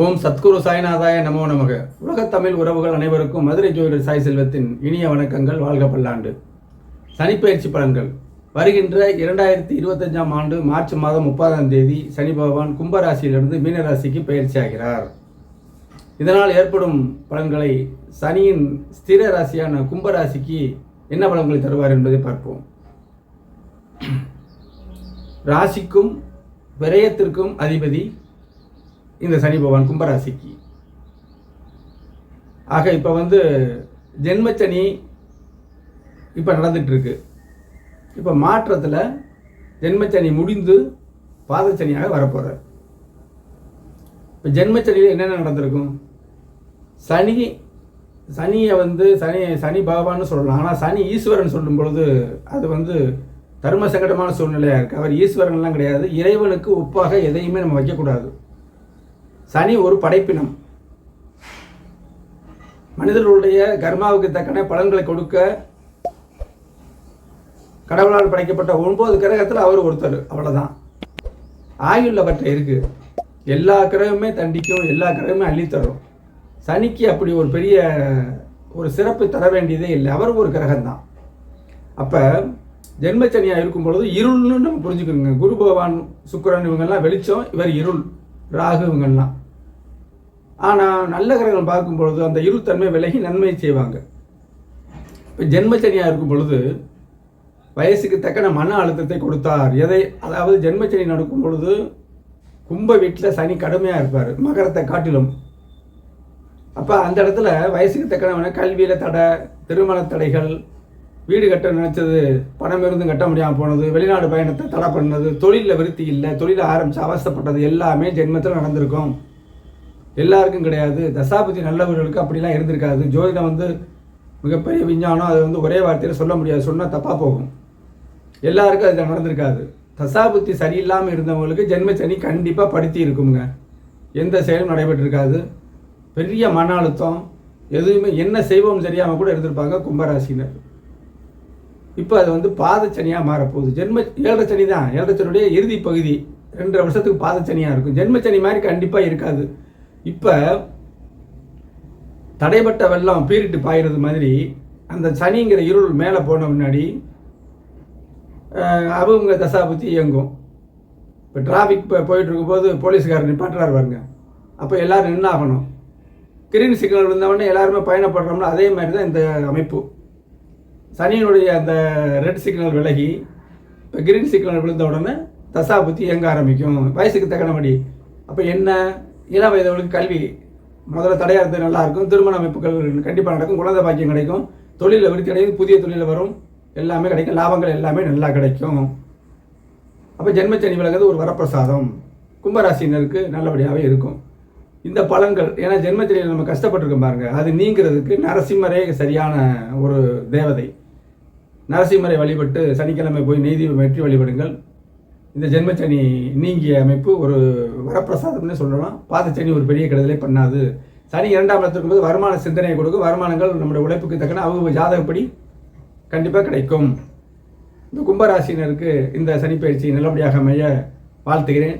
ஓம் சத்குரு சாய்நாதாய நமோ நமக. உலகத் தமிழ் உறவுகள் அனைவருக்கும் மதுரை ஜோதிடர் சாய் செல்வத்தின் இனிய வணக்கங்கள் வாழ்க பல்லாண்டு. சனிப்பயிற்சி பலன்கள். வருகின்ற இரண்டாயிரத்தி இருபத்தஞ்சாம் ஆண்டு மார்ச் மாதம் முப்பதாம் தேதி சனி பகவான் கும்பராசியிலிருந்து மீனராசிக்கு பயிற்சி ஆகிறார் இதனால் ஏற்படும் பலன்களை சனியின் ஸ்திர ராசியான கும்பராசிக்கு என்ன பலன்களை தருவார் என்பதை பார்ப்போம். ராசிக்கும் விரயத்திற்கும் அதிபதி இந்த சனி பகவான் கும்பராசிக்கு. ஆக இப்போ வந்து ஜென்மச்சனி இப்போ நடந்துட்டு இருக்கு இப்போ மாற்றத்தில் ஜென்மச்சனி முடிந்து பாதச்சனியாக வரப்போகிறார் இப்போ ஜென்மச்சனியில் என்னென்ன நடந்திருக்கும்? சனி சனியை வந்து சனி சனி பகவான்னு சொல்லலாம். ஆனால் சனி ஈஸ்வரன் சொல்லும் பொழுது அது வந்து தர்ம சங்கடமான சூழ்நிலையாக இருக்குது அவர் ஈஸ்வரன்லாம் கிடையாது. இறைவனுக்கு ஒப்பாக எதையுமே நம்ம வைக்கக்கூடாது. சனி ஒரு படைப்பினம். மனிதர்களுடைய கர்மாவுக்கு தக்கன பலன்களை கொடுக்க கடவுளால் படைக்கப்பட்ட ஒன்பது கிரகத்தில் அவர் ஒருத்தர் அவ்வளோதான் ஆயுள்ளவற்றை இருக்கு. எல்லா கிரகமே தண்டிக்கும் எல்லா கிரகமே அள்ளித்தரும். சனிக்கு அப்படி ஒரு பெரிய ஒரு சிறப்பு தர வேண்டியதே இல்லை. அவர் ஒரு கிரகம்தான். அப்போ ஜென்மச்சனியாக இருக்கும் பொழுது இருள்னு நம்ம புரிஞ்சுக்கணுங்க. குரு பகவான் சுக்கரன் இவங்கெல்லாம் வெளிச்சம் இவர் இருள் ராகு இவங்கெல்லாம். ஆனால் நல்ல கிரகங்கள் பார்க்கும் பொழுது அந்த இருள்தன்மை விலகி நன்மை செய்வாங்க. இப்போ ஜென்மச்சனியாக இருக்கும் பொழுது வயசுக்கு தக்கன மன அழுத்தத்தை கொடுத்தார். எதை அதாவது ஜென்மச்சனி நடக்கும் பொழுது கும்ப வீட்டில் சனி கடுமையாக இருப்பார் மகரத்தை காட்டிலும். அப்போ அந்த இடத்துல வயசுக்கு தக்கன கல்வியில் தடை திருமண தடைகள் வீடு கட்ட நினச்சது பணம் இருந்தும் கட்ட முடியாமல் போனது வெளிநாடு பயணத்தை தடை பண்ணது தொழிலில் விருத்தி இல்லை தொழிலை ஆரம்பித்து அவசப்பட்டது எல்லாமே ஜென்மத்தில் நடந்திருக்கும். எல்லாருக்கும் கிடையாது. தசாபதி நல்லவர்களுக்கு அப்படிலாம் இருந்திருக்காது. ஜோதிடம் வந்து மிகப்பெரிய விஞ்ஞானம். அது வந்து ஒரே வார்த்தையில் சொல்ல முடியாது. சொன்னால் தப்பாக போகும். எல்லாருக்கும் அது நடந்திருக்காது. தசாபுத்தி சரியில்லாமல் இருந்தவங்களுக்கு ஜென்மச்சனி கண்டிப்பாக படுத்தி இருக்குங்க. எந்த செயலும் நடைபெற்றிருக்காது. பெரிய மன அழுத்தம். எதுவுமே என்ன செய்வோம் தெரியாமல் கூட இருந்திருப்பாங்க கும்பராசினர். இப்போ அது வந்து பாதச்சனியாக மாறப்போகுது. ஜென்ம ஏழரை சனி தான் ஏழரை இறுதி பகுதி. ரெண்டரை வருஷத்துக்கு பாதச்சனியாக இருக்கும். ஜென்மச்சனி மாதிரி கண்டிப்பாக இருக்காது. இப்போ தடைப்பட்ட வெள்ளம் பீரிட்டு பாயிறது மாதிரி அந்த சனிங்கிற இருள் மேலே போன முன்னாடி அவங்க தசாபுத்தி இயங்கும். இப்போ டிராஃபிக் இப்போ போயிட்டு இருக்கும்போது போலீஸ்காரர் நிப்பாட்டுறாரு பாருங்க. அப்போ எல்லோரும் நின்று ஆகணும்? கிரீன் சிக்னல் இருந்தவொடனே எல்லாருமே பயணப்படுறோம்னா அதே மாதிரி தான் இந்த அமைப்பு. சனியினுடைய அந்த ரெட் சிக்னல் விலகி இப்போ கிரீன் சிக்னல் விழுந்த உடனே தசாபுத்தி இயங்க ஆரம்பிக்கும். வயசுக்கு தக்கனபடி அப்போ என்ன? இளம் வயதவர்களுக்கு கல்வி முதல்ல தடையாக இருந்தது நல்லா இருக்கும் திருமண அமைப்புகள் கண்டிப்பாக நடக்கும். குழந்தை பாக்கியம் கிடைக்கும். தொழிலில் விருத்தி அடையும். புதிய தொழில் வரும். எல்லாமே கிடைக்கும். லாபங்கள் எல்லாமே நல்லா கிடைக்கும். அப்போ ஜென்மச்சனி விலகுது ஒரு வரப்பிரசாதம். கும்பராசினருக்கு நல்லபடியாகவே இருக்கும். இந்த பலன்கள் ஏன்னா ஜென்மச்சனியில் நம்ம கஷ்டப்பட்டிருக்கோம் பாருங்க. அது நீங்கிறதுக்கு நரசிம்மரே சரியான ஒரு தேவதை. நரசிம்மரை வழிபட்டு சனிக்கிழமை போய் நீதி வெற்றி வழிபடுங்கள். இந்த ஜென்மச்சனி நீங்கிய அமைப்பு ஒரு வரப்பிரசாதம்னு சொல்லலாம். பாதச்சனி ஒரு பெரிய கெடுதலை பண்ணாது. சனி இரண்டாம் இடத்துல இருக்கும்போது வருமான சிந்தனையை கொடுக்கும். வருமானங்கள் நம்முடைய உழைப்புக்கு தக்கன அவங்க ஜாதகப்படி கண்டிப்பாக கிடைக்கும். இந்த கும்பராசினருக்கு இந்த சனிப்பயிற்சி நல்லபடியாக அமைய வாழ்த்துகிறேன்.